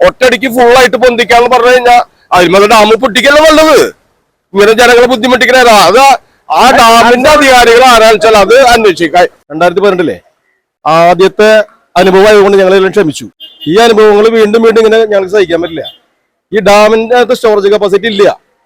ഒറ്റയടിക്ക് ഫുൾ ആയിട്ട് പൊന്തിക്കാന്ന് പറഞ്ഞു കഴിഞ്ഞാൽ അതിന്മേലെ ഡാം പൊട്ടിക്കല്ല നല്ലത്? ഇങ്ങനെ ജനങ്ങളെ ബുദ്ധിമുട്ടിക്കണ അത്. ആ ഡാമിന്റെ അധികാരികൾ ആരാച്ചാൽ വെച്ചാൽ അത് അന്വേഷിക്കാം. രണ്ടായിരത്തി പന്ത്രണ്ടിലെ ആദ്യത്തെ അനുഭവം ആയതുകൊണ്ട് ഞങ്ങൾ എല്ലാം ക്ഷമിച്ചു. ഈ അനുഭവങ്ങൾ വീണ്ടും വീണ്ടും ഇങ്ങനെ ഞങ്ങൾക്ക് സഹിക്കാൻ പറ്റില്ല. ഈ ഡാമിന്റെ അകത്ത് സ്റ്റോറേജ് കപ്പാസിറ്റി ഇല്ല.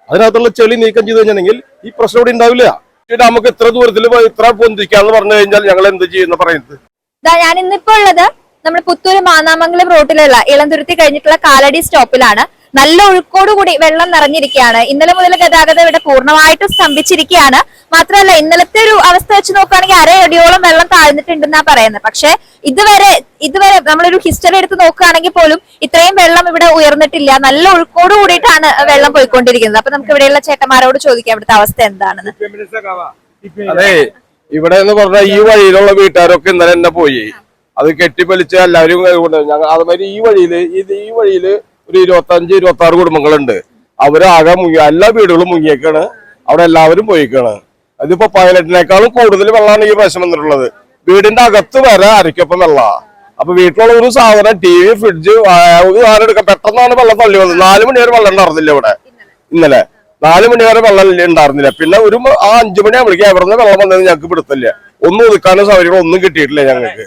അതിനകത്തുള്ള ചെളി നീക്കം ചെയ്ത് കഴിഞ്ഞിട്ടുണ്ടെങ്കിൽ ഈ പ്രശ്നം ഇവിടെ ഉണ്ടാവില്ല. ഈ നമുക്ക് ഇത്ര ദൂരത്തിൽ ഇത്ര പൊന്തിക്കാന്ന് പറഞ്ഞു കഴിഞ്ഞാൽ ഞങ്ങൾ എന്ത് ചെയ്യുന്ന പറയുന്നത്? ദാ ഞാൻ ഇന്നിപ്പോ ഉള്ളത് നമ്മുടെ പുത്തൂര് മാന്നാമംഗലം റോട്ടിലുള്ള ഇളന്തുരുത്തി കഴിഞ്ഞിട്ടുള്ള കാലടി സ്റ്റോപ്പിലാണ്. നല്ല ഒഴുക്കോടുകൂടി വെള്ളം നിറഞ്ഞിരിക്കുകയാണ്. ഇന്നലെ മുതൽ ഗതാഗതം ഇവിടെ പൂർണമായിട്ടും സ്തംഭിച്ചിരിക്കുകയാണ്. മാത്രമല്ല ഇന്നലത്തെ ഒരു അവസ്ഥ വെച്ച് നോക്കുകയാണെങ്കിൽ അരയടിയോളം വെള്ളം താഴ്ന്നിട്ടുണ്ടെന്നാ പറയുന്നത്. പക്ഷെ ഇതുവരെ ഇതുവരെ നമ്മളൊരു ഹിസ്റ്ററി എടുത്ത് നോക്കുകയാണെങ്കിൽ പോലും ഇത്രയും വെള്ളം ഇവിടെ ഉയർന്നിട്ടില്ല. നല്ല ഒഴുക്കോട് കൂടിയിട്ടാണ് വെള്ളം പോയിക്കൊണ്ടിരിക്കുന്നത്. അപ്പൊ നമുക്ക് ഇവിടെയുള്ള ചേട്ടന്മാരോട് ചോദിക്കാം ഇവിടുത്തെ അവസ്ഥ എന്താണെന്ന്. അതെ ഇവിടെ എന്ന് പറഞ്ഞാൽ ഈ വഴിയിലുള്ള വീട്ടുകാരൊക്കെ ഇന്നലെ പോയി. അത് കെട്ടിപ്പലിച്ച് എല്ലാവരും കൊണ്ട് ഞങ്ങൾ അതുമാതിരി ഈ വഴിയിൽ ഇത് ഈ വഴിയിൽ ഒരു ഇരുപത്തി അഞ്ച് ഇരുപത്തി ആറ് കുടുംബങ്ങളുണ്ട്. അവരാകെ മുങ്ങി എല്ലാ വീടുകളും മുങ്ങിയേക്കാണ്. അവിടെ എല്ലാവരും പോയിക്കാണ്. അതിപ്പോ പതിനെട്ടിനേക്കാളും കൂടുതൽ വെള്ളമാണ് ഈ പ്രശ്നം വന്നിട്ടുള്ളത്. വീടിന്റെ അകത്ത് വരെ അരയ്ക്കൊപ്പം വെള്ള. അപ്പൊ വീട്ടിലുള്ള ഒരു സാധനം ടി വി ഫ്രിഡ്ജ് ഒരു സാധനം പെട്ടെന്നാണ് വെള്ളം തള്ളി വന്നത്. നാല് മണി വരെ വെള്ളം ഉണ്ടായിരുന്നില്ല ഇവിടെ. ഇന്നലെ. നാലു മണി വരെ വെള്ളം ഉണ്ടായിരുന്നില്ല. പിന്നെ ഒരു ആ അഞ്ചു മണിയാകുമ്പോഴേക്കും എവിടെ വെള്ളം വന്നത് ഞങ്ങൾക്ക് പിടുത്തില്ല ഒന്നും ഒതുക്കാനും സൗകര്യങ്ങളൊന്നും കിട്ടിയിട്ടില്ല ഞങ്ങൾക്ക്.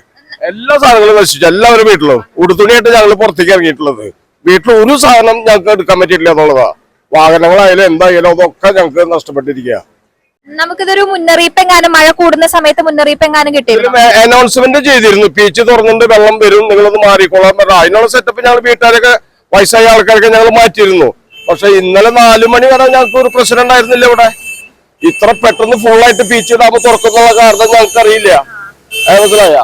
എല്ലാ സാധനങ്ങളും നശിച്ചു. എല്ലാവരും വീട്ടിലും. ഉടുത്തുണിയായിട്ട് ഞങ്ങൾ പുറത്തേക്ക് ഇറങ്ങിയിട്ടുള്ളത്. വീട്ടിൽ ഒരു സാധനം ഞങ്ങൾക്ക് എടുക്കാൻ പറ്റിയിട്ടില്ല എന്നുള്ളതാ. വാഹനങ്ങളായാലും എന്തായാലും അതൊക്കെ ഞങ്ങൾക്ക് നഷ്ടപ്പെട്ടിരിക്കുക നമുക്കിതൊരു മുന്നറിയിപ്പ് എങ്ങാനും മഴ കൂടുന്ന സമയത്ത് മുന്നറിയിപ്പ് എങ്ങാനും കിട്ടിയിരുന്നു അനൗൺസ്മെന്റ് ചെയ്തിരുന്നു. പീച്ച് തുറന്നിട്ട് വെള്ളം വരും നിങ്ങളൊന്ന് മാറിക്കോളാൻ പറഞ്ഞ അതിനുള്ള സെറ്റപ്പ് ഞങ്ങൾ വീട്ടുകാരൊക്കെ വയസ്സായ ആൾക്കാരൊക്കെ ഞങ്ങൾ മാറ്റിയിരുന്നു. പക്ഷെ ഇന്നലെ നാലു മണി വരെ ഞങ്ങൾക്ക് ഒരു പ്രശ്നം ഉണ്ടായിരുന്നില്ല ഇവിടെ. ഇത്ര പെട്ടെന്ന് ഫുള്ളായിട്ട് പീച്ച് ഡാം തുറക്കുന്നുള്ള കാരണം ഞങ്ങൾക്ക് അറിയില്ല മനസ്സിലായ?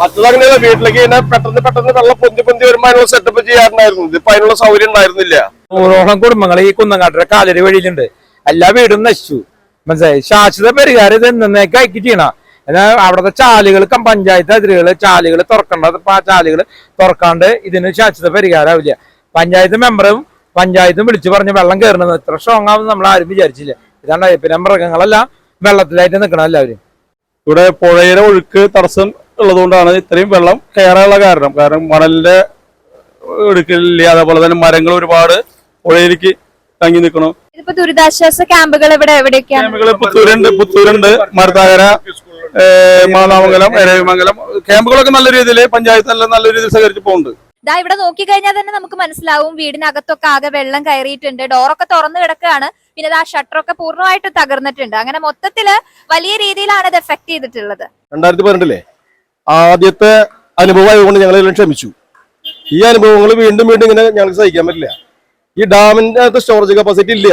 മറ്റതങ്ങനെയല്ല വീട്ടിലേക്ക് ഇങ്ങനെ പെട്ടെന്ന് പെട്ടെന്ന് വെള്ളം പൊന്തി പൊന്തി വരുമ്പോൾ അതിനുള്ള സെറ്റപ്പ് ചെയ്യാറുണ്ടായിരുന്നു. ഇതിപ്പോ അതിനുള്ള സൗകര്യം ഉണ്ടായിരുന്നില്ല. നൂറോളം കുടുംബങ്ങൾ ഈ കുന്നങ്ങാട്ടിലെ കാലരി വഴിയിലുണ്ട്. എല്ലാ വീടും നശിച്ചു. മനസ്സിലായി? ശാശ്വത പരിഹാരം ഇത് എന്നേക്ക് അയക്കി ചെയ്യണം എന്നാൽ അവിടുത്തെ ചാലുകൾ കം- പഞ്ചായത്ത് അതിരുകൾ ചാലുകൾ തുറക്കേണ്ടത് ആ ചാലുകൾ തുറക്കാണ്ട് ഇതിന് ശാശ്വത പരിഹാരമാവില്ല. പഞ്ചായത്ത് മെമ്പറും പഞ്ചായത്തും വിളിച്ചു പറഞ്ഞ് വെള്ളം കയറണമെന്ന് ഇത്ര സ്ട്രോങ് ആവുമെന്ന് നമ്മൾ ആരും വിചാരിച്ചില്ല. ഇതാണ്? പിന്നെ മൃഗങ്ങളെല്ലാം വെള്ളത്തിലായിട്ട് നിൽക്കണം എല്ലാവരും. ഇവിടെ പുഴയിലെ ഒഴുക്ക് തടസ്സം ഉള്ളതുകൊണ്ടാണ് ഇത്രയും വെള്ളം കയറാനുള്ള കാരണം. കാരണം മണലിന്റെ ഇടുക്കലില്ല അതേപോലെ തന്നെ മരങ്ങൾ ഒരുപാട് പുഴയിലേക്ക് തങ്ങി നിൽക്കണു ഇതിപ്പോ ദുരിതാശ്വാസ ക്യാമ്പുകൾ ഇവിടെ എവിടെയൊക്കെയാണ്? ക്യാമ്പുകൾ പുത്തൂരുണ്ട്. പുത്തൂരുണ്ട് മരുതാകര മാതാമംഗലം മാനാമംഗലം എരവിമംഗലം. ക്യാമ്പുകളൊക്കെ നല്ല രീതിയിൽ പഞ്ചായത്ത് നല്ല നല്ല രീതിയിൽ സഹകരിച്ച് പോകുന്നുണ്ട്. ഇതാ ഇവിടെ നോക്കി കഴിഞ്ഞാൽ തന്നെ നമുക്ക് മനസ്സിലാവും. വീടിനകത്തൊക്കെ ആകെ വെള്ളം കയറിയിട്ടുണ്ട്. ഡോറൊക്കെ തുറന്നു കിടക്കുകയാണ്. പിന്നെ ആ ഷട്ടറൊക്കെ പൂർണമായിട്ട് തകർന്നിട്ടുണ്ട്. അങ്ങനെ മൊത്തത്തിൽ വലിയ രീതിയിലാണ് ഇത് എഫക്ട് ചെയ്തിട്ടുള്ളത്. രണ്ടായിരത്തി പന്ത്രണ്ടിലെ ആദ്യത്തെ അനുഭവമായതുകൊണ്ട് ഞങ്ങളെല്ലാം ക്ഷമിച്ചു. ഈ അനുഭവങ്ങൾ വീണ്ടും വീണ്ടും ഇങ്ങനെ ഞങ്ങൾക്ക് സഹിക്കാൻ പറ്റില്ല. ഈ ഡാമിന്റെ അകത്ത് സ്റ്റോറേജ് കപ്പാസിറ്റി ഇല്ല.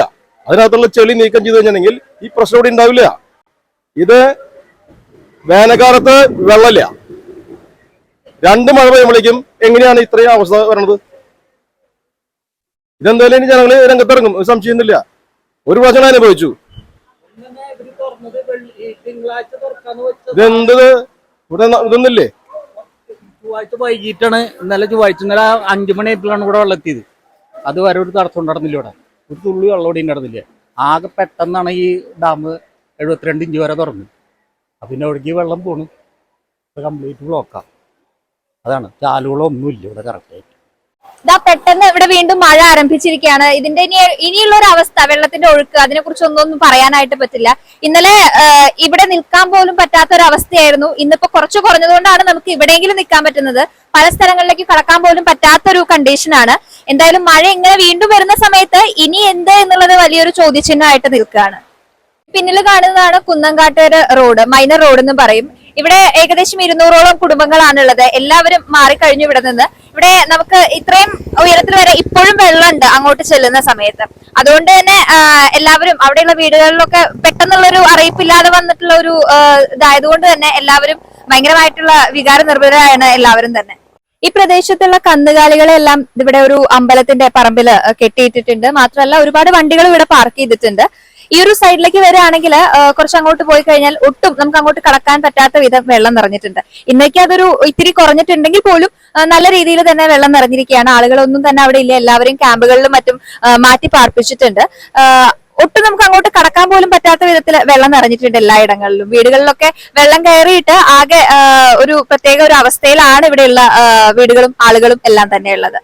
അതിനകത്തുള്ള ചെളി നീക്കം ചെയ്ത് കഴിഞ്ഞിട്ടുണ്ടെങ്കിൽ ഈ പ്രശ്നം ഇവിടെ ഉണ്ടാവില്ല. ഇത് വേനൽക്കാലത്ത് വെള്ളമില്ല. രണ്ട് മഴ പെയ്യുമ്പോഴേക്കും എങ്ങനെയാണ് ഇത്രയും അവസ്ഥ വരണത്? ഇതെന്തായാലും ഇനി ജനങ്ങൾ രംഗത്തിറങ്ങും. ഒരു സംശയമൊന്നുമില്ല ഒരു പ്രാവശ്യം ഞാൻ അനുഭവിച്ചു. ഇതെന്ത് ഇവിടെ ഇതൊന്നില്ലേ ചൊവ്വാഴ്ച വൈകിട്ടാണ്. ഇന്നലെ ചൊവ്വാഴ്ച ഇന്നലെ അഞ്ചു മണിയായപ്പോഴാണ് ഇവിടെ വെള്ളം എത്തിയത് അത് വരെ ഒരു തടസ്സം ഉണ്ടായിരുന്നില്ല ഇവിടെ. ഒരു തുള്ളി വെള്ളം ഇവിടെ ഉണ്ടായിരുന്നില്ല. ആകെ പെട്ടെന്നാണ് ഈ ഡാം എഴുപത്തിരണ്ട് ഇഞ്ച് വരെ തുറന്നു. പിന്നെ അവിടേക്ക് വെള്ളം പോണു. കംപ്ലീറ്റ് ബ്ലോക്കാ അതാണ്. ചാലുകളൊന്നുമില്ല ഇവിടെ കറക്റ്റായിട്ട് ഇതാ പെട്ടെന്ന് ഇവിടെ വീണ്ടും മഴ ആരംഭിച്ചിരിക്കുകയാണ്. ഇതിന്റെ ഇനി ഇനിയുള്ള ഒരു അവസ്ഥ വെള്ളത്തിന്റെ ഒഴുക്ക് അതിനെ കുറിച്ച് ഒന്നും പറയാനായിട്ട് പറ്റില്ല. ഇന്നലെ ഇവിടെ നിൽക്കാൻ പോലും പറ്റാത്ത ഒരു അവസ്ഥയായിരുന്നു ഇന്നിപ്പോ കുറച്ച് കുറഞ്ഞതുകൊണ്ടാണ് നമുക്ക് ഇവിടെയെങ്കിലും നിൽക്കാൻ പറ്റുന്നത്. പല സ്ഥലങ്ങളിലേക്ക് കടക്കാൻ പോലും പറ്റാത്ത ഒരു കണ്ടീഷനാണ്. എന്തായാലും മഴ ഇങ്ങനെ വീണ്ടും വരുന്ന സമയത്ത് ഇനി എന്ത് എന്നുള്ളത് വലിയൊരു ചോദ്യചിഹ്നമായിട്ട് നിൽക്കുകയാണ്. പിന്നിൽ കാണുന്നതാണ് കുന്നങ്കാട്ടേര് റോഡ് മൈനർ റോഡ് എന്ന് പറയും. ഇവിടെ ഏകദേശം ഇരുന്നൂറോളം കുടുംബങ്ങളാണുള്ളത്. എല്ലാവരും മാറിക്കഴിഞ്ഞു ഇവിടെ നിന്ന്. ഇവിടെ നമുക്ക് ഇത്രയും ഉയരത്തിൽ വരെ ഇപ്പോഴും വെള്ളമുണ്ട് അങ്ങോട്ട് ചെല്ലുന്ന സമയത്ത്. അതുകൊണ്ട് തന്നെ എല്ലാവരും അവിടെയുള്ള വീടുകളിലൊക്കെ പെട്ടെന്നുള്ളൊരു അറിയിപ്പില്ലാതെ വന്നിട്ടുള്ള ഒരു ഇതായതുകൊണ്ട് തന്നെ എല്ലാവരും ഭയങ്കരമായിട്ടുള്ള വികാര നിർഭരായാണ് എല്ലാവരും തന്നെ. ഈ പ്രദേശത്തുള്ള കന്നുകാലികളെല്ലാം ഇവിടെ ഒരു അമ്പലത്തിന്റെ പറമ്പിൽ കെട്ടിയിട്ടിട്ടുണ്ട്. മാത്രമല്ല ഒരുപാട് വണ്ടികൾ ഇവിടെ പാർക്ക് ചെയ്തിട്ടുണ്ട്. ഈ ഒരു സൈഡിലേക്ക് വരികയാണെങ്കിൽ കുറച്ച് അങ്ങോട്ട് പോയി കഴിഞ്ഞാൽ ഒട്ടും നമുക്ക് അങ്ങോട്ട് കടക്കാൻ പറ്റാത്ത വിധം വെള്ളം നിറഞ്ഞിട്ടുണ്ട്. ഇന്നേക്ക് അതൊരു ഇത്തിരി കുറഞ്ഞിട്ടുണ്ടെങ്കിൽ പോലും നല്ല രീതിയിൽ തന്നെ വെള്ളം നിറഞ്ഞിരിക്കുകയാണ്. ആളുകളൊന്നും തന്നെ അവിടെ ഇല്ല. എല്ലാവരും ക്യാമ്പുകളിലും മറ്റും മാറ്റി പാർപ്പിച്ചിട്ടുണ്ട്. ഒട്ടും നമുക്ക് അങ്ങോട്ട് കടക്കാൻ പോലും പറ്റാത്ത വിധത്തിൽ വെള്ളം നിറഞ്ഞിട്ടുണ്ട് എല്ലായിടങ്ങളിലും വീടുകളിലൊക്കെ വെള്ളം കയറിയിട്ട് ആകെ ഒരു പ്രത്യേക ഒരു അവസ്ഥയിലാണ് ഇവിടെയുള്ള വീടുകളും ആളുകളും എല്ലാം തന്നെ ഉള്ളത്